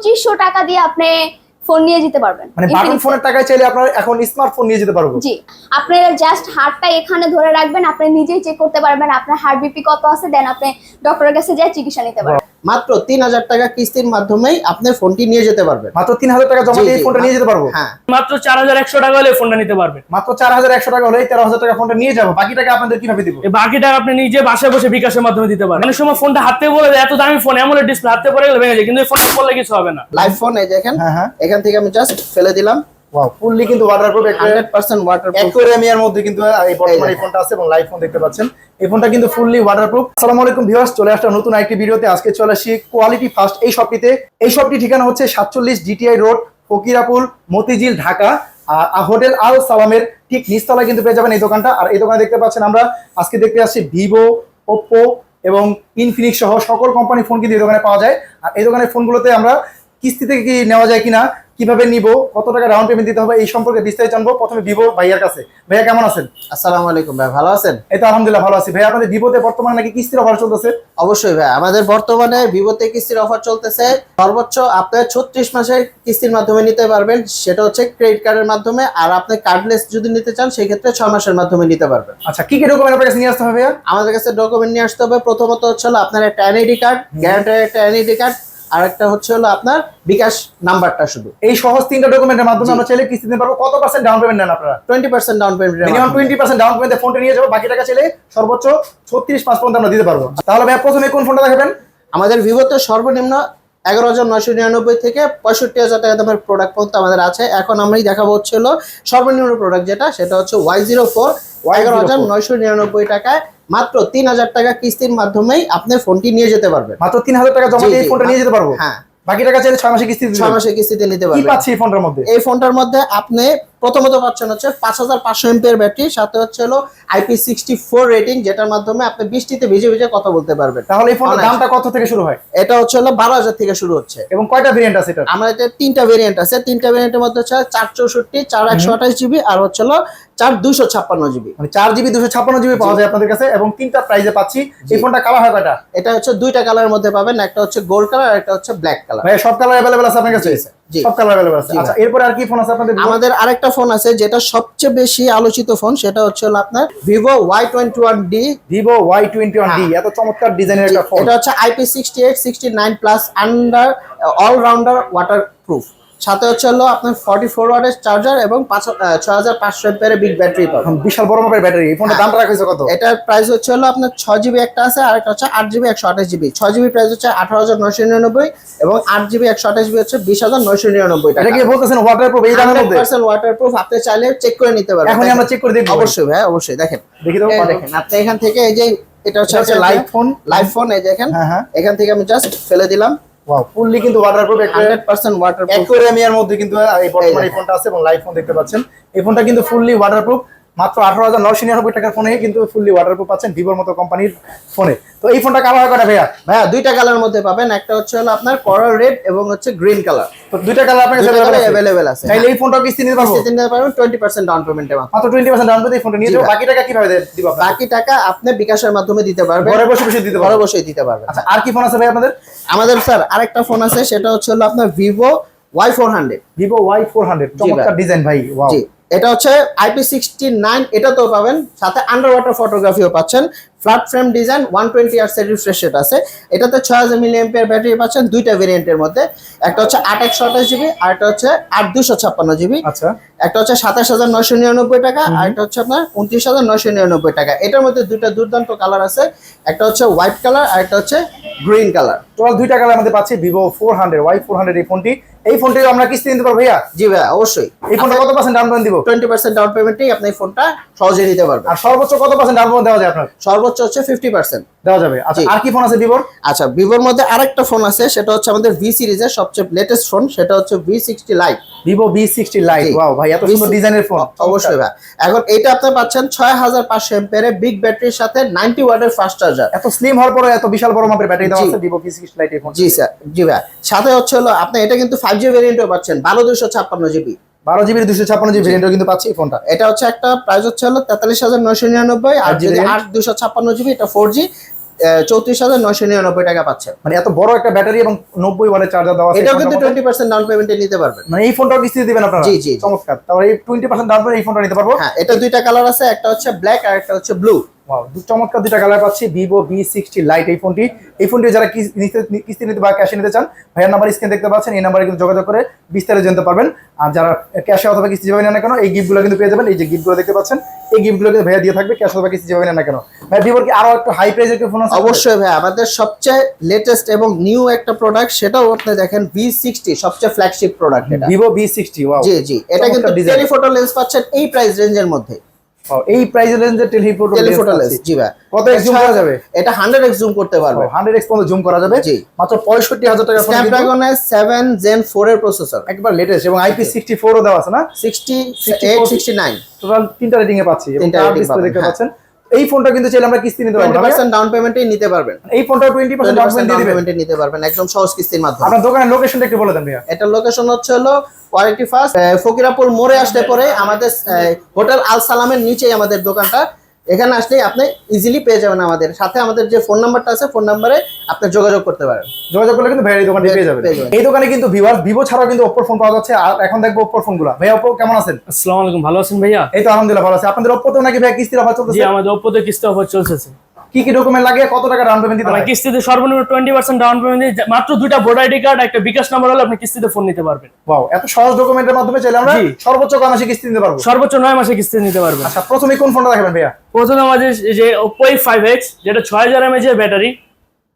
পঁচিশশো টাকা দিয়ে আপনি ফোন নিয়ে যেতে পারবেন। মানে বাটন ফোনের টাকায় চাইলে আপনার এখন স্মার্টফোন নিয়ে যেতে পারব। জি আপনি জাস্ট হার্টটা এখানে ধরে রাখবেন আপনি নিজেই চেক করতে পারবেন আপনার হার্ট বিপি কত আছে দেন আপনি ডক্টরের কাছে যায় চিকিৎসা নিতে পারবেন। মাত্র তিন হাজার টাকা কিস্তির মাধ্যমেই আপনি ফোনটি নিয়ে যেতে পারবেন। মাত্র তিন হাজার টাকা জমা দিয়ে ফোনটা নিয়ে যেতে পারব? হ্যাঁ। মাত্র চার হাজার একশো টাকা হলে ফোনটা নিতে পারবেন। মাত্র চার হাজার একশো টাকা হলে তেরো হাজার টাকা ফোনটা নিয়ে যাব। বাকি টাকা আপনাদের কীভাবে দিব? এই বাকি টাকা আপনি নিজে বাসায় বসে বিকাশের মাধ্যমে দিতে পারেন। অনেক সময় ফোনটা হাতে বলে দেয়, এত দামি ফোন এমন ডিসপ্লে হাতে পড়ে গেলে ভেঙে যায়। কিন্তু ফোনটা পড়লে কিছু হবে না। লাইভ ফোন এই দেখেন। হ্যাঁ হ্যাঁ। এখান থেকে আমি জাস্ট ফেলে দিলাম। ওয়াও ফুললি কিন্তু ওয়াটারপ্রুফ হান্ড্রেড পার্সেন্ট ওয়াটার অ্যাকোয়ারিয়ামের মধ্যে কিন্তু এই বর্তমানে ফোনটা আছে এবং লাইভ ফোন দেখতে পাচ্ছেন। এই ফোনটা কিন্তু ফুললি ওয়াটারপ্রুফ আসসালামু আলাইকুম ভিউয়ার্স চলে আসলাম নতুন আরেকটি ভিডিওতে। আজকে চলে আসি কোয়ালিটি ফার্স্ট এই শপটিতে এই শপটি ঠিকানা হচ্ছে সাতচল্লিশ জিটিআই রোড ফকিরাপুল মতিঝিল ঢাকা। আর হোটেল আল সালামের ঠিক নিচতলায় কিন্তু পেয়ে যাবেন এই দোকানটা। আর এই দোকানে দেখতে পাচ্ছেন আমরা আজকে দেখতে আসছি ভিভো ওপ্পো এবং ইনফিনিক্স সহ সকল কোম্পানি ফোন কিন্তু এই দোকানে পাওয়া যায়। আর এই দোকানের ফোনগুলোতে আমরা কিস্তি থেকে কি নেওয়া যায় কিনা কীভাবে নিব কত টাকা ডাউন পেমেন্ট দিতে হবে এই সম্পর্কে বিস্তারিত জানব প্রথমে ভিভো ভাইয়ার কাছে। ভাইয়া কেমন আছেন? আসসালামু আলাইকুম ভাই ভালো আছেন? এই তো আলহামদুলিল্লাহ ভালো আছি। ভাই আপনাদের ভিভোতে বর্তমানে নাকি কিস্তির অফার চলতেছে? অবশ্যই ভাই আমাদের বর্তমানে ভিভোতে কিস্তির অফার চলতেছে। সর্বোচ্চ আপনার ছত্রিশ মাসের কিস্তির মাধ্যমে নিতে পারবেন সেটা হচ্ছে ক্রেডিট কার্ডের মাধ্যমে। আর আপনি কার্ডলেস যদি নিতে চান সেই ক্ষেত্রে ছয় মাসের মাধ্যমে নিতে পারবেন। আচ্ছা কি কি ডকুমেন্ট আপনার কাছে নিয়ে আসতে হবে আমাদের কাছে ডকুমেন্ট নিয়ে আসতে হবে। প্রথমত হচ্ছে আপনার একটা এনআইডি কার্ড গ্যারান্টার একটা এনআইডি কার্ড আর একটা হচ্ছে হলো আপনার বিকাশ নাম্বারটা শুধু। এই সহজ তিনটা ডকুমেন্টের মাধ্যমে আমরা চাইলে কিস্তি দিতে পারব। কত পার্সেন্ট ডাউন পেমেন্ট নেন আপনারা? Twenty percent down payment minimum twenty percent down পেমেন্টে ফোনটা নিয়ে যাব। বাকি টাকা চাইলে সর্বোচ্চ ছত্রিশ পাঁচ পর্যন্ত আমরা দিতে পারব। তাহলে ভাই প্রথমে কোন ফোনটা দেখাবেন? আমাদের ভিভোতে সর্বনিম্ন এগারো হাজার নয়শো নিরানব্বই থেকে পঁয়ষট্টি হাজার টাকা দামের প্রোডাক্ট পর্যন্ত আমাদের আছে। এখন আমি দেখাবো হচ্ছে হলো সর্বনিম্ন প্রোডাক্ট যেটা সেটা হচ্ছে ওয়াই জিরো ফোর এগারো হাজার নয়শো নিরানব্বই টাকায় মাত্র তিন হাজার টাকা কিস্তির মাধ্যমেই আপনি ফোনটি নিয়ে যেতে পারবেন। মাত্র তিন হাজার টাকা জমা দিয়ে ফোনটা নিয়ে যেতে পারব? হ্যাঁ। বাকি টাকা চাইলে ছয় মাসে কিস্তি ছয় মাসে কিস্তিতে নিতে কি পারবেন। পাচ্ছি এই ফোনটার মধ্যে? এই ফোনটার মধ্যে আপনি প্রথমত পাচ্ছেন হচ্ছে? পাঁচ হাজার পাঁচশো এমপিয়ার ব্যাটারি সাথে হচ্ছে হলো আইপি সিক্সটি ফোর রেটিং যেটার মাধ্যমে আপনি বৃষ্টিতে ভিজে ভিজে কথা বলতে পারবেন। তাহলে এই অনায়াসে। দামটা কত থেকে শুরু হয়? এটা হচ্ছে হলো বারো হাজার থেকে শুরু হচ্ছে। এবং কয়টা ভেরিয়েন্ট আছে এটা আমাদের এটা তিনটা ভেরিয়েন্ট আছে। তিনটা ভেরিয়েন্টের মধ্যে হচ্ছে চার চৌষট্টি চার একশো আঠাশ জিবি আর হচ্ছে হলো চার দুইশো ছাপ্পান্ন জিবি মানে চার জিবি দুশো ছাপ্পান্ন জিবি পাওয়া যায় আপনাদের কাছে এবং তিনটা প্রাইজে পাচ্ছি। এই ফোনটা কালার হয় কয়টা? এটা হচ্ছে দুইটা কালারের মধ্যে পাবেন। একটা হচ্ছে গোল্ড কালার আর একটা হচ্ছে ব্ল্যাক কালার ভাই সব কালার অ্যাভেলেবল আছে আপনার কাছে। সব কালার আছে। আচ্ছা ভাই। আর কি ফোন আছে আপনাদের আমাদের আরেকটা ফোন আছে যেটা সবচেয়ে বেশি আলোচিত ফোন সেটা হচ্ছে আপনার Vivo Y twenty one D Vivo Y twenty one D এত চমৎকার ডিজাইনের একটা ফোন এটা হচ্ছে IP sixty eight sixty nine plus under allrounder waterproof সাথে হচ্ছে হলো আপনার ফর্টি ফোর ওয়াটের চার্জার এবং ছয় হাজার পাঁচশো বিগ ব্যাটারি পাবেন। বিশাল বড় মাপের ব্যাটারি এই ফোনটার হ্যাঁ। রাখা কত? এটার প্রাইস হচ্ছে হলো আপনার ছয় জিবি একটা আছে আর একটা হচ্ছে আট জিবি একশো আঠাশ জিবি ছয় জিবি প্রাইস হচ্ছে আঠারো হাজার নয়শো নিরানব্বই এবং আট জিবি একশো আঠাশ জিবি হচ্ছে বিশ হাজার নয়শো নিরানব্বই এটা টাকা কি বলতেছেন ওয়াটারপ্রুফ এই দামের মধ্যে? ওয়াটার প্রুফ আপনি চাইলে চেক করে নিতে পারবেন এখনই আমরা চেক করে দেখব। অবশ্যই ভাই অবশ্যই দেখেন। দেখি তো দেখেন আপনি এখান থেকে এই যে এটা হচ্ছে এটা ফোন। লাইভ ফোন এই দেখেন। হ্যাঁ, হ্যাঁ। এখান থেকে আমি জাস্ট ফেলে দিলাম। ওয়াও ফুললি কিন্তু ওয়াটারপ্রুফ একটা পার্সেন্ট ওয়াটার প্রুফ অ্যাকোয়ারিয়ামের মধ্যে কিন্তু এই বর্তমানে এই ফোনটা আছে এবং লাইভ ফোন দেখতে পাচ্ছেন। এই ফোনটা কিন্তু ফুললি ওয়াটারপ্রুফ মাত্র আঠারো হাজার নশো নিরানব্বই টাকার ফোনে কিন্তু ফুললি ওয়াটারপ্রুফ পাচ্ছেন ভিভোর মতো কোম্পানির ফোনে। তো এই ফোনটা কালার হয় কটা ভাইয়া? ভাইয়া দুইটা কালার মধ্যে পাবেন। একটা হচ্ছে হলো আপনার করাল রেড এবং হচ্ছে গ্রিন কালার তো দুইটা কালার আপনার কাছে available আছে? আছে চাইলে এই ফোনটা কিস্তি নিতে পারব কিস্তিতে নিতে পারবেন টোয়েন্টি পার্সেন্ট ডাউন পেমেন্টের মাধ্যমে মাত্র। টোয়েন্টি পার্সেন্ট ডাউন পেতে এই ফোনটা নিয়ে জি যাব। বাকি টাকা কীভাবে দিব বাকি টাকা আপনি বিকাশের মাধ্যমে দিতে পারবেন। ঘরে বসে বসে দিতে ঘরে পারব বসেই দিতে পারবেন। আচ্ছা আর কি ফোন আছে ভাই আপনাদের? আমাদের স্যার আরেকটা ফোন আছে সেটা হচ্ছে হলো আপনার Vivo Y four hundred Vivo Y four hundred চমৎকার ডিজাইন ভাই ওয়াও জি এটা হচ্ছে আইপি সিক্সটি নাইন এটাতেও পাবেন। সাথে আন্ডার ওয়াটার ফটোগ্রাফিও পাচ্ছেন flat frame design one twenty hertz refresh rate আছে। এটাতে ছয় হাজার মিলি এমপিয়ার ব্যাটারি পাচ্ছেন দুইটা ভেরিয়েন্টের মধ্যে। একটা হচ্ছে আট একশো আঠাশ জিবি আর একটা হচ্ছে আট দুশো ছাপ্পান্ন জিবি। আচ্ছা। একটা হচ্ছে সাতাশ হাজার নয়শো নিরানব্বই টাকা আর একটা হচ্ছে আপনার উনত্রিশ হাজার নয়শো নিরানব্বই টাকা। এটার মধ্যে দুইটা দুর্দান্ত কালার আছে। একটা হচ্ছে হোয়াইট কালার আর একটা হচ্ছে গ্রিন কালার টোটাল দুইটা কালার আমাদের পাচ্ছি Vivo four hundred Y four hundred এই ফোনটি। এই ফোনটি আমরা কিস্তি নিতে পারব ভাইয়া? জি ভাই অবশ্যই। এই ফোনটা কত পার্সেন্ট ডাউন পেমেন্ট দিব? টোয়েন্টি পার্সেন্ট ডাউন পেমেন্টেই আপনি এই ফোনটা সহজে নিতে পারবেন। আর সর্বোচ্চ কত পার্সেন্ট ডাউন পেমেন্ট দেওয়া যায় আপনার? সর্বোচ্চ হচ্ছে ফিফটি পার্সেন্ট দেওয়া যাবে। আচ্ছা আর কি ফোন আছে ভিভোর? আচ্ছা ভিভোর মধ্যে আরেকটা ফোন আছে সেটা হচ্ছে আমাদের ভি সিরিজের সবচেয়ে লেটেস্ট ফোন সেটা হচ্ছে V sixty lite Vivo V sixty lite wow ভাই এত সুন্দর ডিজাইনের ফোন অবশ্যই ভাই। এখন এটা আপনি পাচ্ছেন ছয় হাজার পাঁচশো এম্পিয়ারের বিগ ব্যাটারির সাথে নাইনটি ওয়াটের ফাস্ট চার্জার এত স্লিম হওয়ার পরে এত বিশাল বড় মাপের ব্যাটারি দেওয়া আছে ভিভো বি সিক্সটি লাইট এই ফোন জি স্যার জি ভাই। সাথে হচ্ছে হলো আপনি এটা কিন্তু ফাইভ জি ভেরিয়েন্টও পাচ্ছেন বারো দুশো ছাপ্পান্ন জিবি বারো জিবি দুশো ছাপ্পান্ন জিবি ভেরিয়েন্টও কিন্তু পাচ্ছি এই ফোনটা। এটা হচ্ছে একটা প্রাইস হচ্ছে হলো তেতাল্লিশ হাজার নয়শো নিরানব্বই আর যদি আট দুশো ছাপ্পান্ন জিবি এটা ফোর জি চৌত্রিশ হাজার নয়শো নিরানব্বই টাকা পাচ্ছেন মানে এত বড় একটা ব্যাটারি এবং নব্বই ওয়াটের চার্জার দেওয়া এটাও কিন্তু টোয়েন্টি পার্সেন্ট ডাউন পেমেন্টে নিতে পারবেন। মানে এই ফোনটাও কিস্তি দিবেন আপনারা? জি, জি। চমৎকার। তাহলে এই টোয়েন্টি পার্সেন্ট দাম এই ফোনটা নিতে পারব? হ্যাঁ এটা দুইটা কালার আছে একটা হচ্ছে ব্ল্যাক আর একটা হচ্ছে ব্লু চমৎকার দুইটা কালার পাচ্ছি ভিভো বি সিক্সটি লাইট এই ফোনটি। এই ফোনটি যারা কিস্তি নিতে বা ক্যাশে নিতে চান ভাইয়ের নাম্বার স্ক্রিন দেখতে পাচ্ছেন এই নাম্বারে কিন্তু যোগাযোগ করে বিস্তারিত জানতে পারবেন। আর যারা ক্যাশে অথবা কিস্তি যাবেন না কেন এই গিফটগুলো কিন্তু পেয়ে যাবেন এই যে গিফটগুলো দেখতে পাচ্ছেন এই গিফটগুলো কিন্তু ভাইয়া দিয়ে থাকবে ক্যাশ অথবা কিস্তি যাবেন না কেন। ভাই ভিভোর কি আরও একটু হাই প্রাইসের কি ফোন আছে? অবশ্যই ভাই আমাদের সবচেয়ে লেটেস্ট এবং নিউ একটা প্রোডাক্ট সেটাও আপনি দেখেন ভি সিক্সটি সবচেয়ে ফ্ল্যাগশিপ প্রোডাক্ট এটা। ভিভো বি সিক্সটি জি জি এটা কিন্তু। টেলিফোটো লেন্স পাচ্ছেন এই প্রাইস রেঞ্জের মধ্যে। এই প্রাইস রেঞ্জের টেলিফোটো টেলিফোটো লেন্স জি ভাই। কত এক্স জুম করা যাবে? এটা হান্ড্রেড এক্স জুম করতে পারবে। হান্ড্রেড এক্স পর্যন্ত জুম করা যাবে? জি। মাত্র পঁয়ষট্টি হাজার টাকা ফোন কিন্তু স্ন্যাপড্রাগনের সেভেন জেন 4 এর প্রসেসর একবার লেটেস্ট এবং আইপি সিক্সটি ও দেওয়া আছে না? Sixty eight sixty nine total তিনটা রেটিং এ পাচ্ছি এবং তার ডিসপ্লে দেখতে হ্যাঁ। পাচ্ছেন। এই ফোনটা কিন্তু চাইলে আমরা কিস্তি নিতে পারব টোয়েন্টি না ভাইয়া? পার্সেন্ট ডাউন পেমেন্টেই নিতে পারবেন। এই ফোনটা টোয়েন্টি পার্সেন্ট ডাউন পেমেন্ট পেমেন্টে নিতে পারবেন একদম সহজ কিস্তির মাধ্যমে। আপনার দোকানের লোকেশনটা একটু বলে দেন ভাইয়া। এটা লোকেশন হচ্ছে হলো কোয়ালিটি ফার্স্ট ফকিরাপুর মোড়ে আসলে পরে আমাদের হোটেল আল সালামের নিচেই আমাদের দোকানটা। এখানে আসলেই আপনি ইজিলি পেয়ে যাবেন আমাদের। সাথে আমাদের যে ফোন নাম্বারটা আছে ফোন নাম্বারে আপনি যোগাযোগ করতে পারেন। যোগাযোগ করলে কিন্তু ভাইয়ের দোকানে পেয়ে যাবেন। এই দোকানে কিন্তু ভিভার ভিভো ছাড়াও কিন্তু ওপ্পোর ফোন পাওয়া যাচ্ছে। আর এখন দেখব ওপ্পোর ফোনগুলো ভাইয়া ওপ্পো কেমন আছেন? আসসালামু আলাইকুম। ভালো আছেন ভাইয়া? এই তো আলহামদুলিল্লাহ ভালো আছে। আপনাদের ওপ্পোতেও নাকি ভাইয়া কিস্তির অফার জি আমাদের ওপ্পোতে কিস্তি অফার চলতেছে। কি কি ডকুমেন্ট লাগে কত টাকা ডাউন পেমেন্ট দিতে হবে কিস্তিতে সর্বনিম্ন টোয়েন্টি পার্সেন্ট ডাউন পেমেন্ট দিয়ে মাত্র দুইটা ভোটার আইডি কার্ড একটা বিকাশ নাম্বার হলে আপনি কিস্তিতে ফোন নিতে পারবেন। ওয়াও এত সহজ ডকুমেন্টের মাধ্যমে চাইলে আমরা সর্বোচ্চ কয় মাসে কিস্তি নিতে পারব? সর্বোচ্চ নয় মাসে কিস্তি নিতে পারবেন। আচ্ছা প্রথমে কোন ফোনটা দেখাবেন ভাইয়া? প্রথমে আমাদের যে ফাইভ এক্স যেটা ছয় হাজার এমএজ এর ব্যাটারি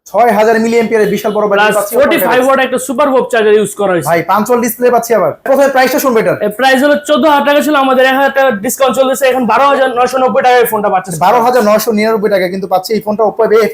ছয় হাজার মিলি এমপিয়ারের বিশাল বড় ব্যাটারি পাচ্ছি ফোর্টি ফাইভ ওয়াট একটা সুপার চার্জার ইউজ করা হয়েছে। ভাই পাঁচল ডিসপ্লে পাচ্ছি আবার। প্রথমে প্রাইসটা শুনবে প্রাইস হলো চোদ্দ হাজার টাকা ছিল আমাদের এক হাজার টাকা ডিসকাউন্ট চলতেছে এখন বারো হাজার নয়শো নব্বই টাকায় এই ফোনটা পাচ্ছে। বারো হাজার নশো নিরানব্বই টাকা কিন্তু পাচ্ছি এই ফোনটা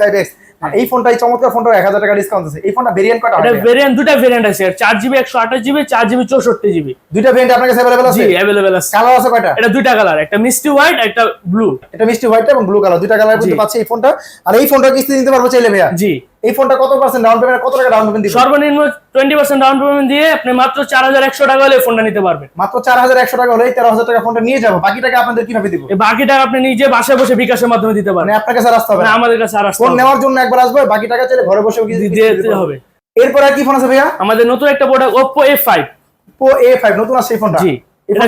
ফাইভ এক্স এই ফোনটা এই চমৎকার ফোনটা এক হাজার টাকা ডিসকাউন্ট আছে। এই ফোনটা ভেরিয়েন্ট কটা এটা ভেরিয়েন্ট দুটা ভেরিয়েন্ট আছে। চার জিবি একশো আঠাশ জিবি চার জিবি চৌষট্টি জিবি দুইটা ভেরিয়েন্ট আপনার কাছে অ্যাভেলেবল জি আছে অ্যাভেলেবেল আছে। কালার আছে কয়টা? এটা দুইটা কালার একটা মিষ্টি হোয়াইট একটা ব্লু এটা মিষ্টি হোয়াইট এবং ব্লু কালার দুইটা কালার পাচ্ছে পাচ্ছি এই ফোনটা। আর এই ফোনটা কিস্তি নিতে পারব চাইলে ভাইয়া? জি। এই ফোনটা কত পার্সেন্ট ডাউন পেমেন্ট কত টাকা ডাউন পেমেন্ট দিবেন? সর্বনিম্ন টোয়েন্টি পার্সেন্ট ডাউন পেমেন্ট দিয়ে আপনি মাত্র চার হাজার একশো টাকা হলে ফোনটা নিতে পারবেন। মাত্র চার হাজার একশো টাকা হলে তেরো হাজার টাকা ফোনটা নিয়ে যাব। বাকি টাকা আপনাদের কীভাবে দিব? এই বাকি টাকা আপনি নিজে বাসায় বসে বিকাশের মাধ্যমে দিতে পারেন মানে আপনার কাছে আসতে হবে না। আমাদের কাছে আর আসতে ফোন নেওয়ার জন্য একবার আসবে বাকি টাকা চাইলে ঘরে বসে দিতে হবে। এরপর আর কি ফোন আছে ভাইয়া? আমাদের নতুন একটা product Oppo A five Oppo A five নতুন আসছে এই ফোনটা জি। এটা।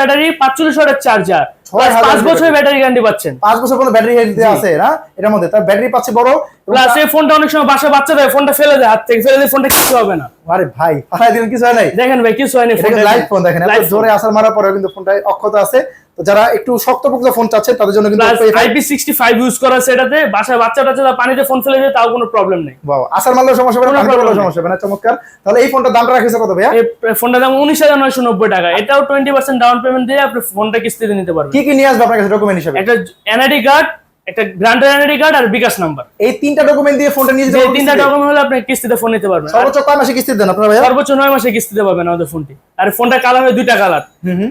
ব্যাটারি পাঁচচল্লিশ ওয়াটের চার্জার 6000 পাঁচ বছরের ব্যাটারি গ্যারান্টি পাচ্ছেন। পাঁচ বছর ব্যাটারি হেলথ আছে না? এটার মধ্যে। তার ব্যাটারি পাচ্ছে বড় এবং প্লাস এই ফোনটা অনেক সময় বাসা বাচ্চা দেয় ফোনটা ফেলে দেয় হাত থেকে ফেলে দিয়ে ফোনটা কিছু হবে না। আরে ভাই দিন কিছু হয় নাই? দেখেন ভাই কিছু হয়নি লাইভ ফোন দেখেন। এত জোরে আসার মারার পরেও কিন্তু ফোনটা অক্ষত আছে। তো যারা একটু শক্তপোক্ত ফোন চাচ্ছে তাদের জন্য কিন্তু plus Oppo A5 IP sixty five use করা আছে এটাতে। বাসায় বাচ্চাটা তারা পানিতে ফোন ফেলে দেয় তাও কোনো প্রবলেম নেই। বাহ, আসার মারলেও সমস্যা হবে না পানিতে সমস্যা হবে না চমৎকার। তাহলে এই ফোনটা দামটা রাখিছে কত ভাইয়া? এই ফোনটার দাম উনিশ হাজার নয়শো নব্বই টাকা। এটাও টোয়েন্টি পার্সেন্ট ডাউন পেমেন্ট দিয়ে আপনি ফোনটা কিস্তিতে নিতে পারবেন। কি কি নিয়ে আসবে আপনার কাছে ডকুমেন্ট হিসেবে? একটা এনআইডি কার্ড একটা গ্রান্টের কার্ড আর বিকাশ নাম্বার এই তিনটা ডকুমেন্ট দিয়ে ফোনটা নিয়ে তিনটা ডকুমেন্ট হলে আপনি কিস্তিতে ফোন নিতে পারবেন। সর্বোচ্চ কয় মাসে কিস্তি দেন আপনারা ভাইয়া? সর্বোচ্চ নয় মাসে কিস্তিতে পাবেন আমাদের ফোনটি আর ফোনটার কালার হয় দুইটা কালার।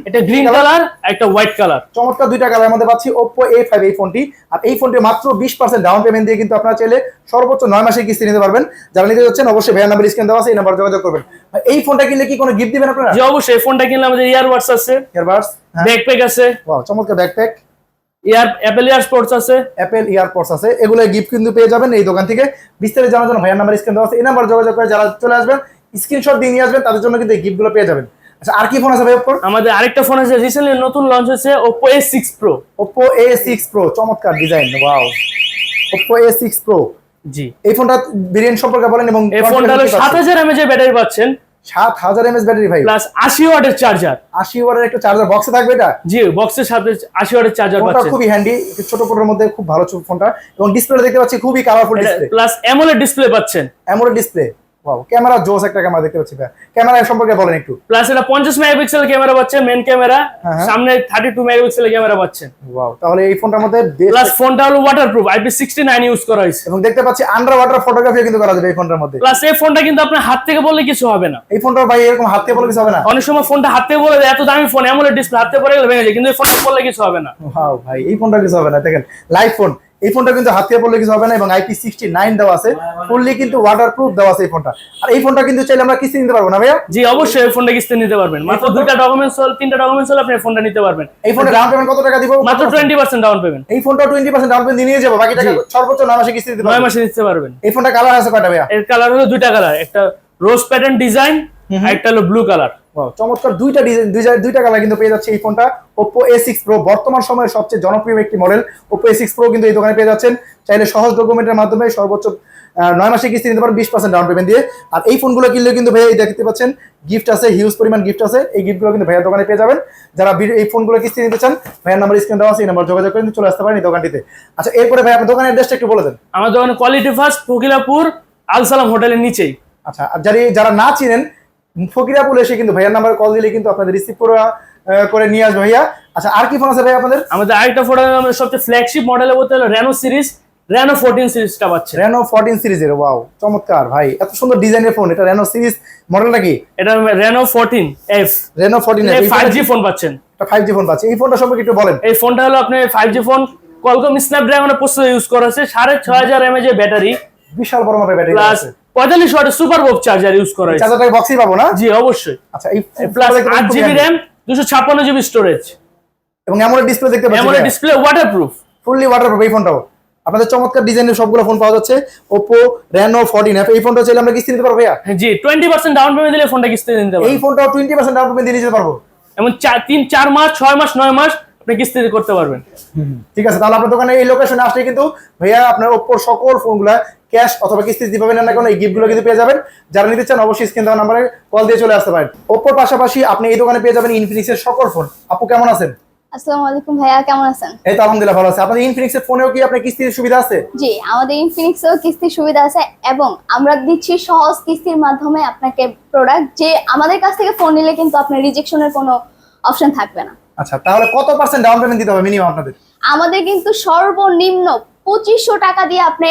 এটা গ্রিন কালার আর একটা হোয়াইট কালার চমৎকার দুইটা কালার মধ্যে পাচ্ছি Oppo A5 এই ফোনটি আর এই ফোনটি মাত্র বিশ পার্সেন্ট ডাউন পেমেন্ট দিয়ে কিন্তু আপনারা চাইলে সর্বোচ্চ নয় মাসের কিস্তি নিতে পারবেন। যারা নিতে যাচ্ছেন অবশ্যই ভাইয়া নাম্বার স্ক্যান দেওয়া আছে এই নাম্বার যোগাযোগ করবেন। এই ফোনটা কিনলে কি কোনো গিফট দিবেন আপনারা? যে অবশ্যই এই ফোনটা কিনলে আমাদের ইয়ারবাডস আছে। ইয়ারবাডস ব্যাকপ্যাক আছে। ওয়াও চমৎকার backpack ear Apple ear sports আছে। অ্যাপেল ইয়ারপডস আছে। এগুলো গিফট কিন্তু পেয়ে যাবেন এই দোকান থেকে। বিস্তারিত জানার জন্য ভাইয়ার নাম্বার স্ক্যান দেওয়া আছে। এই নাম্বার যোগাযোগ করে যারা চলে আসবেন স্ক্রিনশট দিয়ে নিয়ে আসবেন তাদের জন্য কিন্তু এই গিফটগুলো পেয়ে যাবেন। আচ্ছা আর কি ফোন আছে ভাই ওপর আমাদের আরেকটা ফোন আছে রিসেন্টলি নতুন লঞ্চ হয়েছে Oppo A6 Pro Oppo A6 Pro চমৎকার design wow Oppo A6 Pro জি। এই ফোনটা ভেরিয়েন্ট সম্পর্কে বলেন এবং এই ফোনটা হলো সাত হাজার এর ব্যাটারি পাচ্ছেন। সাত হাজার এমএস ব্যাটারি ভাই। প্লাস আশি ওয়াটের চার্জার আশি ওয়াটের একটা চার্জার বক্সে থাকবে এটা? জি বক্সের সাথে আশি ওয়াটের চার্জার ফোনটা খুবই হ্যান্ডি ছোট ফোনের মধ্যে খুব ভালো ছোট ফোনটা। এবং ডিসপ্লে দেখতে পাচ্ছি খুবই colourful display plus AMOLED display পাচ্ছেন। অ্যামোলেড ডিসপ্লে ওয়াও ক্যামেরা জোস একটা ক্যামেরা দেখতে পাচ্ছি ভাই ক্যামেরা সম্পর্কে বলেন একটু। প্লাস এটা পঞ্চাশ মেগাপিক্সেল ক্যামেরা পাচ্ছেন মেন ক্যামেরা হ্যাঁ। সামনে থার্টি টু মেগাপিক্সেল ক্যামেরা পাচ্ছেন ওয়াও তাহলে এই ফোনটার মধ্যে প্লাস ফোনটা হলো ওয়াটারপ্রুফ সিক্সটি নাইন ইউজ করা হয়েছে। এবং দেখতে পাচ্ছি আন্ডার ওয়াটার ফটোগ্রাফি কিন্তু করা যাবে এই ফোনটার মধ্যে। প্লাস এই ফোনটা কিন্তু আপনার হাত থেকে বললে কিছু হবে না। এই ফোনটা ভাই এরকম হাতে বলে কিছু হবে না? অনেক সময় ফোনটা হাত থেকে বলে এত দামি ফোন অ্যামোলেড ডিসপ্লে হাত থেকে পড়ে গেলে ভেঙে যায় কিন্তু এই ফোনটা বললে কিছু হবে না। ওয়াও ভাই এই ফোনটা কিছু হবে না দেখেন লাইভ ফোন এই ফোনটা কিন্তু হাত দিয়ে পড়লে কিছু হবে না এবং আইপি সিক্সটি নাইন দেওয়া আছে। ফুললি কিন্তু ওয়াটার প্রুফ দেওয়া আছে এই ফোনটা। আর এই ফোনটা কিন্তু চাইলে আমরা কিস্তি নিতে পারব না ভাইয়া? জি অবশ্যই এই ফোনটা কিস্তি নিতে পারবেন। মাত্র দুইটা ডকুমেন্টস হল তিনটা ডকুমেন্টস হলে আপনি ফোনটা নিতে পারবেন। এই ফোনটা ডাউন পেমেন্ট কত টাকা দিব? মাত্র টোয়েন্টি পার্সেন্ট ডাউন পেমেন্ট এই ফোনটা টোয়েন্টি পার্সেন্ট ডাউন পেমেন্ট নিয়ে যাব বাকি টাকা সর্বোচ্চ নয় মাসে কিস্তি দিতে নয় পারব। মাসে নিতে পারবেন। এই ফোনটা কালার আছে কয়টা ভাইয়া? এর কালার হলো দুইটা কালার একটা রোজ প্যাটার্ন ডিজাইন আর একটা হলো ব্লু কালার চমৎকার দুইটা ডিজাইন দুইটা- কালার কিন্তু পেয়ে যাচ্ছে এই ফোনটা। Oppo A6 Pro বর্তমান সময়ের সবচেয়ে জনপ্রিয় একটি মডেল Oppo A6 Pro কিন্তু এই দোকানে পেয়ে যাচ্ছেন। চাইলে সহজ ডকুমেন্টের মাধ্যমে সর্বোচ্চ নয় মাসে কিস্তি নিতে পারেন বিশ পার্সেন্ট ডাউন পেমেন্ট দিয়ে। আর এই ফোনগুলো কিনলে কিন্তু ভাইয়া এই দেখতে পাচ্ছেন গিফট আছে হিউজ পরিমাণ গিফট আছে। এই গিফটগুলো কিন্তু ভাইয়ার দোকানে পেয়ে যাবেন। যারা এই ফোনগুলো কিস্তি নিতে চান ভাইয়ার নাম্বার স্ক্রিন দেওয়া আছে এই নাম্বার যোগাযোগ করে কিন্তু চলে আসতে পারেন এই দোকানটিতে। আচ্ছা এরপরে ভাই আপনার দোকানের অ্যাড্রেসটা একটু বলে দেন। আমার দোকানে কোয়ালিটি ফার্স্ট ফকিলাপুর আলসালাম হোটেলের নিচেই। আচ্ছা আর যারা যারা না চিনেন ফকিরাপুল এসে কিন্তু ভাইয়ার নাম্বার কল দিলে কিন্তু আপনাদের রিসিভ করে করে নিয়ে আসবে ভাইয়া। আচ্ছা আর কি ফোন আছে ভাই আপনাদের? আমাদের আরেকটা ফোন আমাদের সবচেয়ে ফ্ল্যাগশিপ মডেলে বলতে হলো রেনো সিরিজ রেনো ফোরটিন সিরিজটা পাচ্ছেন রেনো ফোরটিন সিরিজের ওয়াও চমৎকার ভাই। এত সুন্দর ডিজাইনের ফোন এটা রেনো সিরিজ মডেলটা কি? এটা Reno fourteen F Reno fourteen five G phone পাচ্ছেন। ফাইভ জি ফোন পাচ্ছে। এই ফোনটা সম্পর্কে একটু বলেন। এই ফোনটা হলো আপনি ফাইভ জি ফোন কলকম স্ন্যাপড্রাগনের প্রসেসর ইউজ করা হচ্ছে সাড়ে ছয় হাজার এমএজ এর ব্যাটারি বিশাল বড় মাপের ব্যাটারি আছে। পঁয়তাল্লিশ ওয়াটের সুপার বক চার্জার ইউজ করা হয়েছে। চার্জারটা বক্সই পাবো না? জি অবশ্যই। আচ্ছা এই প্লাস আট জিবি র্যাম দুশো ছাপ্পান্ন জিবি স্টোরেজ এবং এমন ডিসপ্লে দেখতে এমন পাচ্ছি ডিসপ্লে ওয়াটারপ্রুফ ফুললি ওয়াটারপ্রুফ এই ফোনটাও আপনাদের চমৎকার ডিজাইনের সবগুলো ফোন পাওয়া যাচ্ছে। Oppo Reno 14 এই ফোনটা চাইলে আমরা কিস্তি নিতে পারব ভাইয়া? জি টোয়েন্টি পার্সেন্ট ডাউন পেমেন্ট দিলে ফোনটা কিস্তি নিতে এই পারবেন ফোনটাও টোয়েন্টি পার্সেন্ট ডাউন পেমেন্ট দিয়ে নিতে পারব। এমন চার তিন চার মাস ছয় মাস নয় মাস আপনি কিস্তি করতে পারবেন। ঠিক আছে তাহলে আপনার দোকানে এই লোকেশনে আসলে কিন্তু ভাইয়া আপনার ওপ্পোর সকল ফোনগুলো ক্যাশ অথবা কিস্তি দিতে না কেন এই গিফটগুলো কিন্তু পেয়ে যাবেন। যারা নিতে চান অবশ্যই স্ক্রিন দেওয়া নাম্বারে কল দিয়ে চলে আসতে পারেন। ওপ্পোর পাশাপাশি আপনি এই দোকানে পেয়ে যাবেন ইনফিনিক্সের সকল ফোন আপু কেমন আছেন? আসসালামু আলাইকুম ভাইয়া কেমন আছেন? এই তো আলহামদুলিল্লাহ ভালো আছে। আপনাদের ইনফিনিক্সের ফোনেও কি আপনার কিস্তির সুবিধা আছে? জি আমাদের ইনফিনিক্সেও কিস্তির সুবিধা আছে এবং আমরা দিচ্ছি সহজ কিস্তির মাধ্যমে আপনাকে প্রোডাক্ট যে আমাদের কাছ থেকে ফোন নিলে কিন্তু আপনার রিজেকশনের কোনো অপশন থাকবে না। আচ্ছা তাহলে কত পার্সেন্ট ডাউন পেমেন্ট দিতে হবে মিনিমাম আপনাদের? আমাদের কিন্তু সর্বনিম্ন পঁচিশশো টাকা দিয়ে আপনি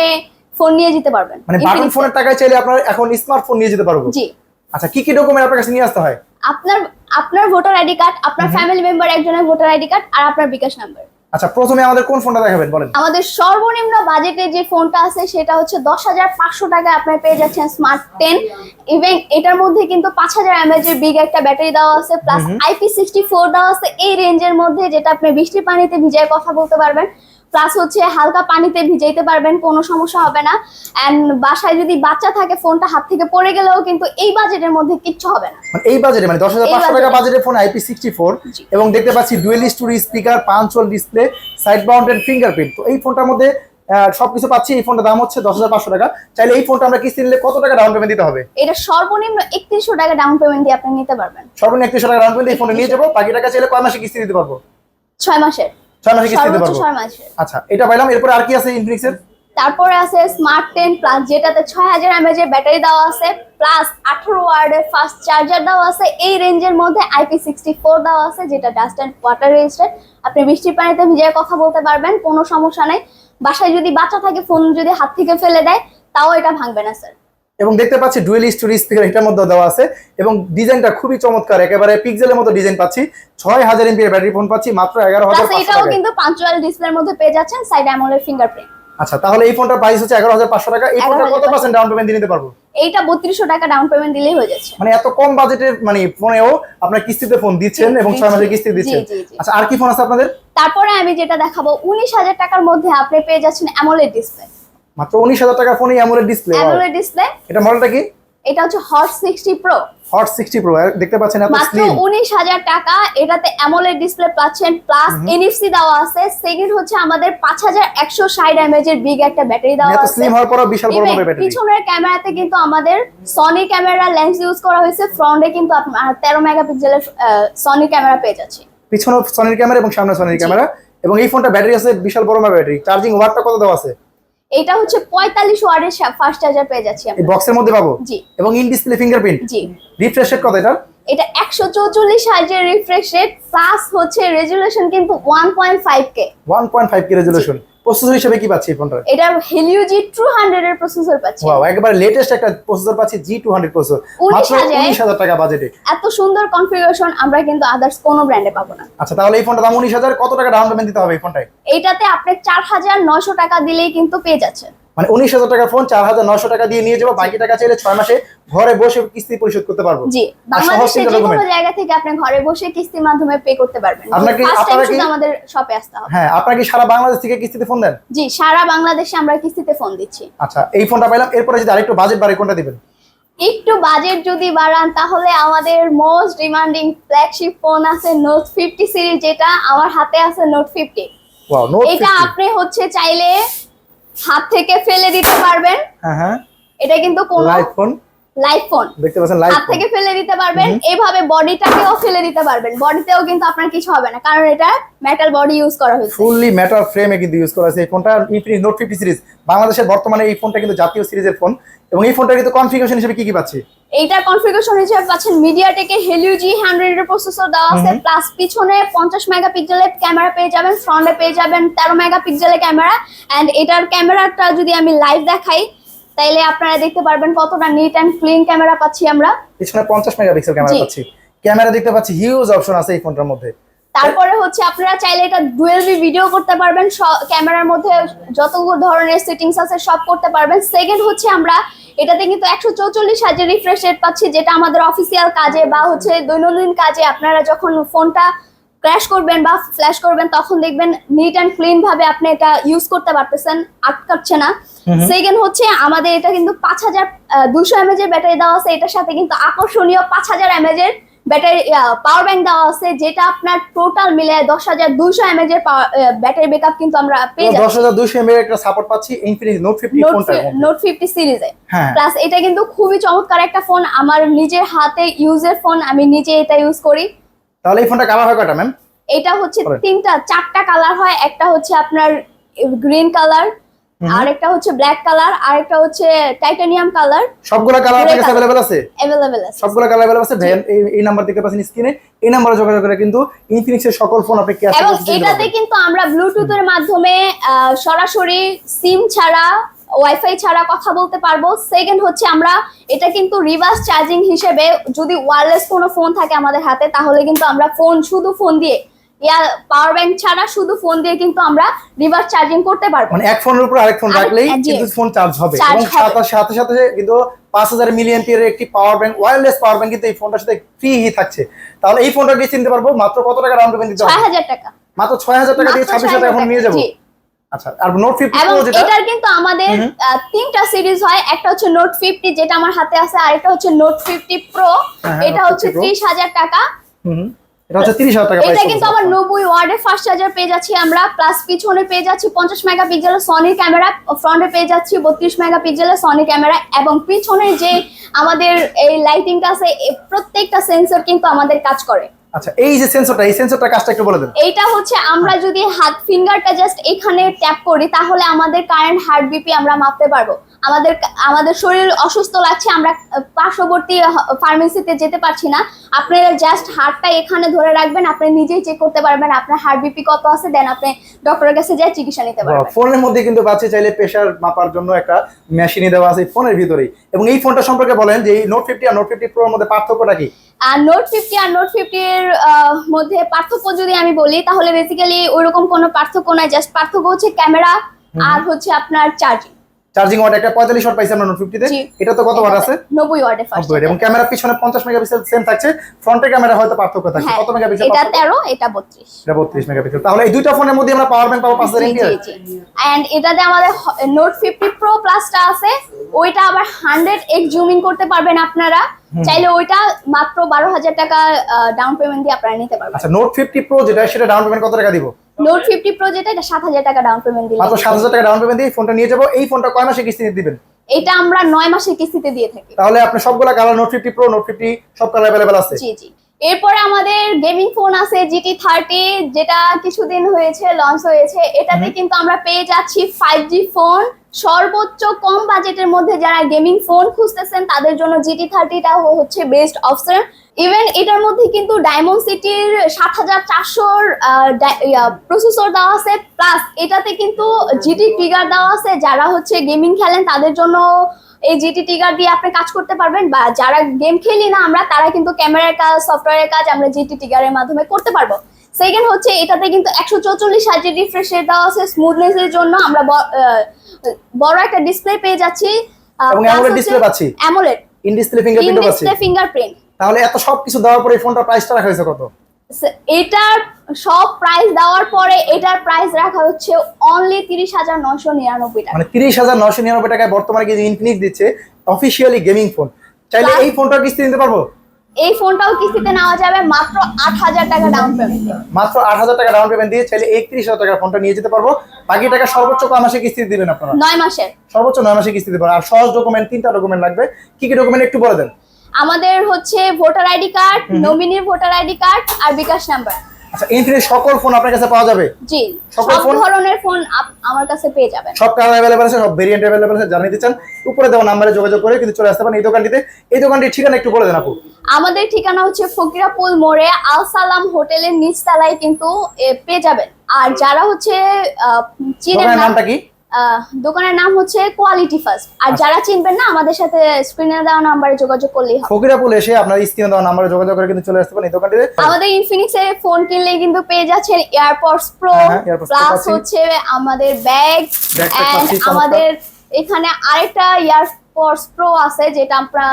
ফোন নিয়ে যেতে পারবেন। মানে বাটন ফোনের টাকায় চাইলে আপনার এখন স্মার্টফোন নিয়ে যেতে পারব? জি। আচ্ছা কি কি ডকুমেন্ট আপনার কাছে নিয়ে আসতে হয়? আপনার আপনার ভোটার আইডি কার্ড আপনার ফ্যামিলি মেম্বার একজনের ভোটার আইডি কার্ড আর আপনার বিকাশ নাম্বার আচ্ছা প্রথমে আমাদের কোন ফোনটা দেখাবেন বলেন। আমাদের সর্বনিম্ন বাজেটে যে ফোনটা আছে সেটা হচ্ছে দশ হাজার পাঁচশো টাকায় আপনি পেয়ে যাচ্ছেন স্মার্ট টেন ইভেন এটার মধ্যে কিন্তু পাঁচ হাজার এমএচ এর বিগ একটা ব্যাটারি দেওয়া আছে প্লাস আইপি সিক্সটি ফোর দেওয়া আছে। এই রেঞ্জের মধ্যে যেটা আপনি বৃষ্টির পানিতে ভিজায় কথা বলতে পারবেন প্লাস হচ্ছে হালকা পানিতে ভিজাইতে পারবেন কোনো সমস্যা হবে না। অ্যান্ড বাসায় যদি বাচ্চা থাকে ফোনটা হাত থেকে পড়ে গেলেও কিন্তু এই বাজেটের মধ্যে কিচ্ছু হবে না। মানে এই বাজেটে মানে দশ হাজার পাঁচশো টাকা বাজেটের ফোন আইপি সিক্সটি ফোর। এবং দেখতে পাচ্ছি dual stereo speaker punch hole display side mounted fingerprint তো এই ফোনটার মধ্যে সবকিছু পাচ্ছি। এই ফোনটার দাম হচ্ছে দশ হাজার পাঁচশো টাকা। চাইলে এই ফোনটা আমরা কিস্তি নিলে কত টাকা ডাউন পেমেন্ট দিতে হবে? এটা সর্বনিম্ন একত্রিশশো টাকা ডাউন পেমেন্ট দিয়ে আপনি নিতে পারবেন। সর্বনিম্ন একত্রিশশো টাকা ডাউন পেমেন্ট এই ফোনটা নিয়ে যাব। বাকি টাকা চাইলে কয় মাসে কিস্তি দিতে পারব? ছয় মাসের। ছয় মাসে কিস্তি দিতে পারব। আচ্ছা এটা পাইলাম। এরপরে আর কি আছে ইনফিনিক্সের তারপরে আছে স্মার্ট টেন প্লাস যেটাতে ছয় হাজার এমএচ এর ব্যাটারি দেওয়া আছে প্লাস আঠারো ওয়ার্ডের ফাস্ট চার্জার দেওয়া আছে এই রেঞ্জের মধ্যে আইপি সিক্সটি ফোর দেওয়া আছে যেটা ডাস্ট অ্যান্ড ওয়াটার রেজিস্টার আপনি বৃষ্টির পানিতে ভিজে কথা বলতে পারবেন কোনো সমস্যা নেই। বাসায় যদি বাচ্চা থাকে ফোন যদি হাত থেকে ফেলে দেয় তাও এটা ভাঙবে না স্যার এবং দেখতে পাচ্ছি ডুয়েল স্টোরি স্পিকার এটার মধ্যে দেওয়া আছে এবং ডিজাইনটা খুবই চমৎকার একেবারে পিক্সেলের মতো ডিজাইন পাচ্ছি। ছয় হাজার এমপি ব্যাটারি ফোন পাচ্ছি মাত্র এগারো হাজার এটাও কিন্তু পাঁচুয়াল ডিসপ্লের মধ্যে পেয়ে যাচ্ছেন সাইড অ্যামোলের ফিঙ্গারপ্রিন্ট আচ্ছা তাহলে এই ফোনটার প্রাইস হচ্ছে এগারো হাজার পাঁচশো টাকা। এই ফোনটা কত পার্সেন্ট ডাউন পেমেন্ট দিয়ে নিতে পারব? এইটা বত্রিশশো টাকা ডাউন পেমেন্ট দিলেই হয়ে যাচ্ছে। মানে এত কম বাজেটের মানে ফোনেও আপনার কিস্তিতে ফোন দিচ্ছেন এবং ছয় মাসের কিস্তি দিচ্ছেন। আচ্ছা আর কি ফোন আছে আপনাদের? তারপরে আমি যেটা দেখাবো উনিশ হাজার টাকার মধ্যে আপনি পেয়ে যাচ্ছেন অ্যামোলেড ডিসপ্লে মাত্র উনিশ হাজার টাকা ফোনে অ্যামোলেড ডিসপ্লে অ্যামোলেড ডিসপ্লে এটা মডেলটা কি? এটা হচ্ছে hot sixty pro hot sixty pro দেখতে পাচ্ছেন এত স্লিম উনিশ হাজার টাকা এটাতে অ্যামোলেড ডিসপ্লে পাচ্ছেন প্লাস এনএফসি দেওয়া আছে। সেকেন্ড হচ্ছে আমাদের পাঁচ হাজার একশো ষাট এমএজ এর বিগ একটা ব্যাটারি দেওয়া এত আছে। স্লিম হওয়ার পরও বিশাল বড় ব্যাটারি পিছনের ক্যামেরাতে কিন্তু আমাদের সনি ক্যামেরা লেন্স ইউজ করা হয়েছে। ফ্রন্টে কিন্তু আপনার তেরো মেগাপিক্সেলের সনি ক্যামেরা পেয়ে যাচ্ছে। পিছনে সনির ক্যামেরা এবং সামনে সনির ক্যামেরা এবং এই ফোনটা ব্যাটারি আছে বিশাল বড় ব্যাটারি চার্জিং ওয়াটটা কত দেওয়া আছে? এটা হচ্ছে পঁয়তাল্লিশ ওয়ার্ডের ফাস্ট চার্জার পেয়ে যাচ্ছি এই আমরা বক্সের মধ্যে পাবো? জি। এবং ইন ডিসপ্লে ফিঙ্গারপ্রিন্ট জি। রিফ্রেশ রেট কত এটা? এটা একশো চৌচল্লিশ হার্জের রিফ্রেশ রেট প্লাস হচ্ছে রেজুলেশন কিন্তু one point five K one point five K resolution processor হিসেবে কি পাচ্ছি এই ফোনটা এটা হেলিও জি টু হান্ড্রেড এর প্রসেসর পাচ্ছি ওয়াও একবারে লেটেস্ট একটা প্রসেসর পাচ্ছি জি টু হান্ড্রেড প্রসেসর মাত্র 19,000 উনিশ হাজার টাকা বাজেটে এত সুন্দর কনফিগারেশন আমরা কিন্তু আদার্স কোনো ব্র্যান্ডে পাবো না। আচ্ছা তাহলে এই ফোনটা দাম উনিশ হাজার। কত টাকা ডাউন পেমেন্ট দিতে হবে এই ফোনটায় এইটাতে আপনি চার হাজার নয়শো টাকা দিলেই কিন্তু পেয়ে যাচ্ছেন। মানে উনিশ হাজার টাকার ফোন চার হাজার নশো টাকা দিয়ে নিয়ে যাব। বাকি টাকা চাইলে ছয় মাসে ঘরে বসে কিস্তি পরিশোধ করতে পারব। জি বাংলাদেশের যে কোনো জায়গা থেকে আপনি ঘরে বসে কিস্তির মাধ্যমে পে করতে পারবেন। আপনাকে- আপনারা কি- আমাদের শপে আসতে হবে। হ্যাঁ আপনারা কি সারা বাংলাদেশ থেকে কিস্তিতে ফোন দেন? জি সারা বাংলাদেশে আমরা কিস্তিতে ফোন দিচ্ছি। আচ্ছা এই ফোনটা পাইলাম। এরপরে যদি আরেকটু বাজেট বাড়ে কোনটা দিবেন? একটু বাজেট যদি বাড়ান তাহলে আমাদের মোস্ট ডিমান্ডিং ফ্ল্যাগশিপ ফোন আছে নোট ফিফটি সিরিজ যেটা আমার হাতে আছে নোট ফিফটি ওয়াও নোট এটা আপনি হচ্ছে চাইলে হাত থেকে ফেলে দিতে পারবেন। হ্যাঁ হ্যাঁ। এটা কিন্তু কোনো লাইট ফোন লাইভ ফোন দেখতে পাচ্ছেন লাইট হাত থেকে ফেলে দিতে পারবেন এইভাবে বডিটাকেও ফেলে দিতে পারবেন। বডিতেও কিন্তু আপনার কিছু হবে না কারণ এটা মেটাল বডি ইউজ করা হয়েছে। ফুললি মেটাল ফ্রেমে কিন্তু ইউজ করা আছে এই ফোনটা ইনফিনিক্স নোট ফিফটি সিরিজ বাংলাদেশের বর্তমানে এই ফোনটা কিন্তু জাতীয় সিরিজের ফোন। এবং এই ফোনটা কিন্তু কনফিগারেশন হিসেবে কি কি পাচ্ছি? এইটার কনফিগারেশন হিসেবে পাচ্ছেন মিডিয়াটেকের হেলিও জি হান্ড্রেড এর প্রসেসর দেওয়া আছে প্লাস পিছনে পঞ্চাশ মেগাপিক্সেলের ক্যামেরা পেয়ে যাবেন ফ্রন্টে পেয়ে যাবেন তেরো মেগাপিক্সেলের ক্যামেরা অ্যান্ড এটার ক্যামেরাটা যদি আমি লাইভ দেখাই তাইলে আপনারা দেখতে পারবেন কতটা নিট অ্যান্ড ক্লিন ক্যামেরা পাচ্ছি আমরা। পিছনে পঞ্চাশ মেগাপিক্সেল ক্যামেরা পাচ্ছি। ক্যামেরা দেখতে পাচ্ছি হিউজ অপশন আছে এই ফোনটার মধ্যে। তারপরে হচ্ছে আপনারা চাইলে এটা ডুয়েল বি ভিডিও করতে পারবেন ক্যামেরার মধ্যে যত ধরনের সেটিংস আছে সব করতে পারবেন। সেকেন্ড হচ্ছে আমরা এটাতে কিন্তু একশো চৌচল্লিশ হাজার রিফ্রেশ রেট পাচ্ছি যেটা আমাদের অফিসিয়াল কাজে বা হচ্ছে দৈনন্দিন কাজে আপনারা যখন ফোনটা ক্র্যাশ করবেন বা ফ্ল্যাশ করবেন তখন দেখবেন নিট অ্যান্ড ক্লিন ভাবে আপনি এটা ইউজ করতে পারতেছেন আটকাচ্ছে না। সেকেন্ড হচ্ছে আমাদের এটা কিন্তু পাঁচ হাজার দুশো এমএজ এর ব্যাটারি দেওয়া আছে এটার সাথে কিন্তু আকর্ষণীয় পাঁচ হাজার এমএজ এর ব্যাটারি পাওয়ার ব্যাংক দেওয়া আছে যেটা আপনার টোটাল মিলে দশ হাজার দুইশো এমএজ এর ব্যাটারি ব্যাকআপ কিন্তু আমরা পেয়ে দশ হাজার দুইশো এম একটা সাপোর্ট পাচ্ছি Infinix note fifty note fifty সিরিজে প্লাস এটা কিন্তু খুবই চমৎকার একটা ফোন আমার নিজের হাতে ইউজের ফোন আমি নিজে এটা ইউজ করি। তাহলে এই ফোনটা কালার হয় কয়টা ম্যাম এটা হচ্ছে তিনটা চারটা কালার হয়। একটা হচ্ছে আপনার গ্রিন কালার আর একটা হচ্ছে ব্ল্যাক কালার আর একটা হচ্ছে টাইটানিয়াম কালার সবগুলো কালার আপনার কাছে অ্যাভেলেবল আছে? অ্যাভেলেবেল আছে। সবগুলো কালার অ্যাভেলেবল আছে? এই নাম্বার দেখতে পাচ্ছেন স্ক্রিনে এই নাম্বারে যোগাযোগ করে কিন্তু ইনফিনিক্সের সকল ফোন আপনি ক্যাশ এবং এটাতে কিন্তু আমরা ব্লুটুথের মাধ্যমে সরাসরি সিম ছাড়া ওয়াইফাই ছাড়া কথা বলতে পারব। সেকেন্ড হচ্ছে আমরা এটা কিন্তু রিভার্স চার্জিং হিসেবে যদি ওয়ারলেস কোনো ফোন থাকে আমাদের হাতে তাহলে কিন্তু আমরা ফোন শুধু ফোন দিয়ে ইয়া পাওয়ার ব্যাংক ছাড়া শুধু ফোন দিয়ে কিন্তু আমরা রিভার্স চার্জিং করতে পারব। মানে এক ফোনের উপর আরেক ফোন রাখলেই কিন্তু ফোন চার্জ হবে। এবং সাথে সাথে কিন্তু পাঁচ হাজার মিলিয়ন এর একটি power bank wireless power bank কিন্তু এই ফোনটার সাথে ফ্রি থাকছে। তাহলে এই ফোনটা দিয়ে চিনতে পারব মাত্র কত টাকা ডাউন পেমেন্ট দিতে ছয় হাজার টাকা। মাত্র ছয় হাজার টাকা দিয়ে ছাব্বিশ হাজার এখন নিয়ে যাব। আচ্ছা আর নোট ফিফটি এবং যেটা? এটার কিন্তু আমাদের তিনটা সিরিজ হয়। একটা হচ্ছে নোট ফিফটি যেটা আমার হাতে আছে আর একটা হচ্ছে নোট ফিফটি প্রো এটা হচ্ছে 50 টাকা। হুম। এটা হচ্ছে তিরিশ হাজার টাকা এটা কিন্তু চার্জার পেয়ে যাচ্ছি আমরা। প্লাস পিছনে পেয়ে যাচ্ছি পঞ্চাশ মেগাপিক্সেলের সনি ক্যামেরা ফ্রন্টে পেয়ে যাচ্ছি বত্রিশ মেগাপিক্সেলের সনি ক্যামেরা এবং পিছনে যে আমাদের এই লাইটিংটা আছে প্রত্যেকটা সেন্সর কিন্তু আমাদের কাজ করে। আচ্ছা এই যে সেন্সরটা এই সেন্সরটা কাজটা একটু বলে দেন। এইটা হচ্ছে আমরা যদি হাত ফিঙ্গারটা জাস্ট এখানে ট্যাপ করি তাহলে আমাদের কারেন্ট হার্ট বিপি আমরা মাপতে পারব। আমাদের আমাদের শরীর অসুস্থ লাগছে আমরা পার্শ্ববর্তী ফার্মেসিতে যেতে পারছি না। আপনি জাস্ট হার্টটা এখানে ধরে রাখবেন আপনি নিজেই চেক করতে পারবেন আপনার হার্ট বিপি কত আছে দেন আপনি ডক্টরের কাছে যাই চিকিৎসা নিতে পারবেন। ফোনের মধ্যে কিন্তু বাচ্চা চাইলে প্রেশার মাপার জন্য একটা মেশিনই দেওয়া আছে ফোনের ভিতরেই। এবং এই ফোনটা সম্পর্কে বলেন যে এই নোট ফিফটি আর নোট ফিফটি প্রোর মধ্যে পার্থক্যটা কি? আর নোট ফিফটি আর নোট ফিফটির মধ্যে পার্থক্য যদি আমি বলি তাহলে বেসিক্যালি ওইরকম কোনো পার্থক্য নাই জাস্ট পার্থক্য হচ্ছে ক্যামেরা আর হচ্ছে আপনার চার্জিং চার্জিং ওয়াট একটা পঁয়তাল্লিশ ওয়াট পাইছে আমরা নোট ফিফটিতে জি। এটা তো কত ওয়াট আছে? নব্বই ওয়ার্ডে ফার্স্ট নব্বই এবং ক্যামেরা পিছনে পঞ্চাশ মেগাপিক্সেল সেম থাকছে। ফ্রন্টের ক্যামেরা হয়তো পার্থক্য থাকছে। হ্যাঁ কত মেগাপিক্সেল এটা তেরো এটা বত্রিশ। এটা বত্রিশ মেগাপিক্সেল তাহলে এই দুইটা ফোনের মধ্যে আমরা পাওয়ার ব্যাংক পাবো পাঁচ হাজার জি এমপিআর জি জি। এন্ড এটাতে আমাদের নোট ফিফটি প্রো প্লাসটা আছে। ওইটা আবার হান্ড্রেড এক্স জুমিং করতে পারবেন আপনারা। চাইলে ওইটা মাত্র বারো হাজার টাকা ডাউন পেমেন্ট দিয়ে আপনারা নিতে পারবেন। আচ্ছা নোট ফিফটি প্রো যেটা সেটা ডাউন পেমেন্ট কত টাকা দিব? নোট ফিফটি প্রো যেটা এটা সাত হাজার টাকা ডাউন পেমেন্ট দিলে। মাত্র সাত হাজার টাকা ডাউন পেমেন্ট দিয়ে ফোনটা নিয়ে যাব। এই ফোনটা কয় মাসে কিস্তিতে দিবেন? এটা আমরা নয় মাসে কিস্তিতে দিয়ে থাকি। তাহলে আপনি সবগুলা colour note fifty pro note fifty সব কালার অ্যাভেলেবেল আছে? জি জি। এরপরে আমাদের গেমিং ফোন আছে জিটি থার্টি যেটা কিছুদিন হয়েছে লঞ্চ হয়েছে। এটাতে কিন্তু আমরা পেয়ে যাচ্ছি ফাইভ জি ফোন সর্বোচ্চ কম বাজেটের মধ্যে যারা গেমিং ফোন খুঁজতেছেন, তাদের জন্য জিটি থার্টিটা হচ্ছে বেস্ট অপশন ইভেন এটার মধ্যে কিন্তু ডায়মন্ড সিটির সাত হাজার চারশোর প্রসেসর দেওয়া আছে প্লাস এটাতে কিন্তু জিটি ট্রিগার দেওয়া আছে, যারা হচ্ছে গেমিং খেলেন, তাদের জন্য এই জিটি ট্রিগার দিয়ে আপনি কাজ করতে পারবেন, বা যারা গেম খেলি না আমরা, তারা কিন্তু ক্যামেরার কাজ সফটওয়্যারের কাজ আমরা জিটি ট্রিগারের মাধ্যমে করতে পারব। সেকেন্ড হচ্ছে, এটাতে কিন্তু একশো চৌচল্লিশ হাজার রিফ্রেশ রেট দেওয়া আছে স্মুথনেস এর জন্য আমরা বড় একটা ডিসপ্লে পেয়ে যাচ্ছি এবং AMOLED display পাচ্ছি। অ্যামোলেড ইন ডিসপ্লে ফিঙ্গারপ্রিন্ট পাচ্ছি। ডিসপ্লে ফিঙ্গারপ্রিন্ট তাহলে এত সবকিছু দেওয়ার পরে এই ফোনটার প্রাইসটা রাখা হয়েছে কত? এটার সব প্রাইস দেওয়ার পরে এটার প্রাইস রাখা হচ্ছে অনলি তিরিশ হাজার নশো নিরানব্বই টাকা। মানে তিরিশ হাজার নশো নিরানব্বই টাকায় বর্তমানে কিন্তু ইনফিনিক্স দিচ্ছে অফিসিয়ালি গেমিং ফোন চাইলে এই ফোনটার কিস্তি দিতে পারব? এই ফোনটাও কিস্তিতে নেওয়া যাবে মাত্র আট হাজার টাকা ডাউন পেমেন্ট মাত্র আট হাজার টাকা ডাউন পেমেন্ট দিয়ে চাইলে একত্রিশ হাজার টাকার ফোনটা নিয়ে যেতে পারব। বাকি টাকা সর্বোচ্চ কয় মাসে কিস্তি দিবেন আপনারা? নয় মাসে সর্বোচ্চ নয় মাসে কিস্তি দিতে পারবেন আর সহজ ডকুমেন্ট তিনটা ডকুমেন্ট লাগবে। কি কি ডকুমেন্ট একটু বলে দেন? আমাদের হচ্ছে ভোটার আইডি কার্ড নমিনির ভোটার আইডি কার্ড আর বিকাশ নাম্বার। আচ্ছা ইনফিনিক্স সকল ফোন আপনার কাছে পাওয়া যাবে? জি সকল ফোন? ধরনের ফোন আমার কাছে পেয়ে যাবেন। সব কালার अवेलेबल আছে সব ভেরিয়েন্ট अवेलेबल আছে জানিয়ে দিচ্ছেন উপরে দেওয়া নাম্বারে যোগাযোগ করে কিন্তু চলে আসতে পারেন এই দোকানটিতে। এই দোকানটির ঠিকানা একটু বলে দেন আপু। আমাদের ঠিকানা হচ্ছে ফকিরাপুল মোড়ে আল সালাম হোটেলের নিচতলায় কিন্তু পেয়ে যাবেন। আর যারা হচ্ছে চিনেন নামটা কি? দোকানের নাম হচ্ছে কোয়ালিটি ফার্স্ট আর যারা চিনবেন না আমাদের সাথে স্ক্রিনে দেওয়া নাম্বারে যোগাযোগ করলেই হবে। ফকিরাপুল এসে আপনার স্ক্রিনে দেওয়া নাম্বারে যোগাযোগ করে কিন্তু চলে আসতে পারেন এই দোকানটিতে। আমাদের ইনফিনিক্সে ফোন কিনলে কিন্তু পেয়ে যাচ্ছেন এয়ারপডস প্রো প্লাস হচ্ছে আমাদের ব্যাগ এন্ড আমাদের এখানে আরেকটা এয়ারপডস প্রো আছে যেটা আমরা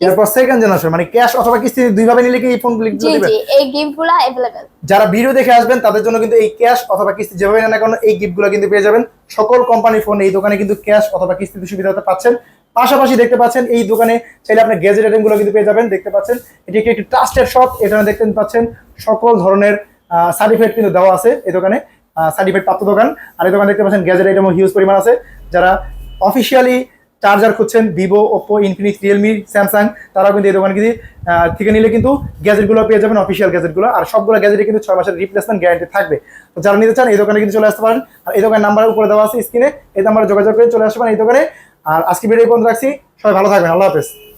এরপর সেকেন্ড জেনারেশন মানে ক্যাশ অথবা কিস্তি দুইভাবে নিলে কি এই ফোনগুলো জি দিবেন জি এই গিফটগুলা অ্যাভেলেবেল যারা ভিডিও দেখে আসবেন তাদের জন্য কিন্তু এই ক্যাশ অথবা কিস্তি যেভাবে না কেন এই গিফটগুলো কিন্তু পেয়ে যাবেন। সকল কোম্পানির ফোন এই দোকানে কিন্তু ক্যাশ অথবা কিস্তিতে সুবিধাতে পাচ্ছেন। পাশাপাশি দেখতে পাচ্ছেন এই দোকানে চাইলে আপনি গ্যাজেট আইটেমগুলো কিন্তু পেয়ে যাবেন। দেখতে পাচ্ছেন এটি একটি একটি ট্রাস্টেড শপ এখানে দেখতে পাচ্ছেন সকল ধরনের সার্টিফিকেট কিন্তু দেওয়া আছে এই দোকানে সার্টিফিকেট প্রাপ্ত দোকান। আর এই দোকানে দেখতে পাচ্ছেন গ্যাজেট আইটেমও হিউজ পরিমাণ আছে। যারা অফিসিয়ালি চার্জার খুঁজছেন, Vivo, Oppo Infinix Realme Samsung তারাও কিন্তু এই দোকানে কিন্তু থেকে নিলে কিন্তু গ্যাজেটগুলো পেয়ে যাবেন অফিসিয়াল গ্যাজেটগুলো আর সবগুলো গ্যাজেটে কিন্তু ছয় মাসের রিপ্লেসমেন্ট গ্যারান্টি থাকবে। তো যারা নিতে চান, এই দোকানে কিন্তু চলে আসতে পারেন। আর এই দোকানের নাম্বার উপরে দেওয়া আছে স্ক্রিনে এই নাম্বারে যোগাযোগ করে চলে আসতে পারেন এই দোকানে। আর আজকে ভিডিও বন্ধ রাখছি। সবাই ভালো থাকবেন। আল্লাহ হাফেজ।